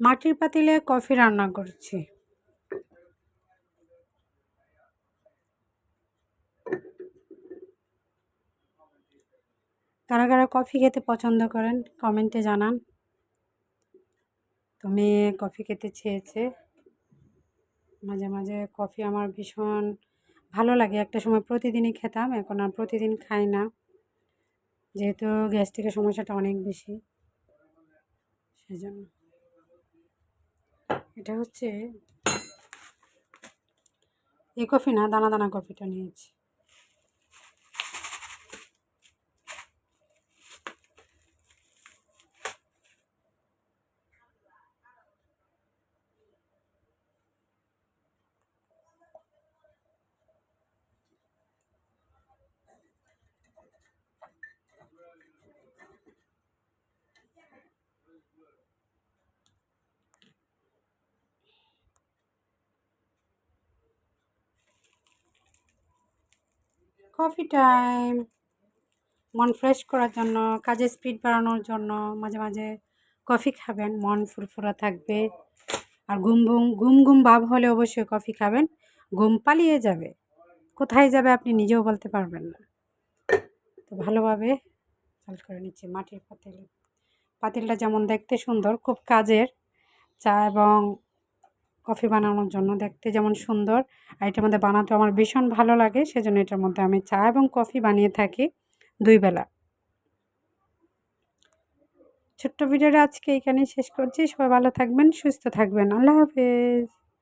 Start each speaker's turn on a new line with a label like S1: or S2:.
S1: মাটির পাতিলে কফি রান্না করছি। কারা কারা কফি খেতে পছন্দ করেন, কমেন্টে জানান। তো মেয়ে কফি খেতে চেয়েছে। মাঝে মাঝে কফি আমার ভীষণ ভালো লাগে। একটা সময় প্রতিদিনই খেতাম, এখন আর প্রতিদিন খাই না। যেহেতু গ্যাস্ট্রিকের সমস্যাটা অনেক বেশি, সেজন্য। এটা হচ্ছে এ কফি না দানা দানা কফিটা নিয়েছি। Coffee time. মন ফ্রেশ করার জন্য কাজের স্পিড বাড়ানোর জন্য মাঝে মাঝে কফি খাবেন। মন ফুরফুরা থাকবে। আর ঘুম ঘুম ঘুম ঘুম ভাব হলে অবশ্যই কফি খাবেন। ঘুম পালিয়ে যাবে। কোথায় যাবে আপনি নিজেও বলতে পারবেন না। তো ভালোভাবে চাল করে নিচ্ছি মাটির পাতিল। পাতিলটা যেমন দেখতে সুন্দর, খুব কাজের। চা এবং কফি বানানোর জন্য দেখতে যেমন সুন্দর। আর এটার মধ্যে বানাতে আমার ভীষণ ভালো লাগে, সেজন্য এটার মধ্যে আমি চা এবং কফি বানিয়ে থাকি দুই বেলা। ছোট্ট ভিডিওটা আজকে এখানেই শেষ করছি। সবাই ভালো থাকবেন, সুস্থ থাকবেন। আল্লাহ হাফেজ।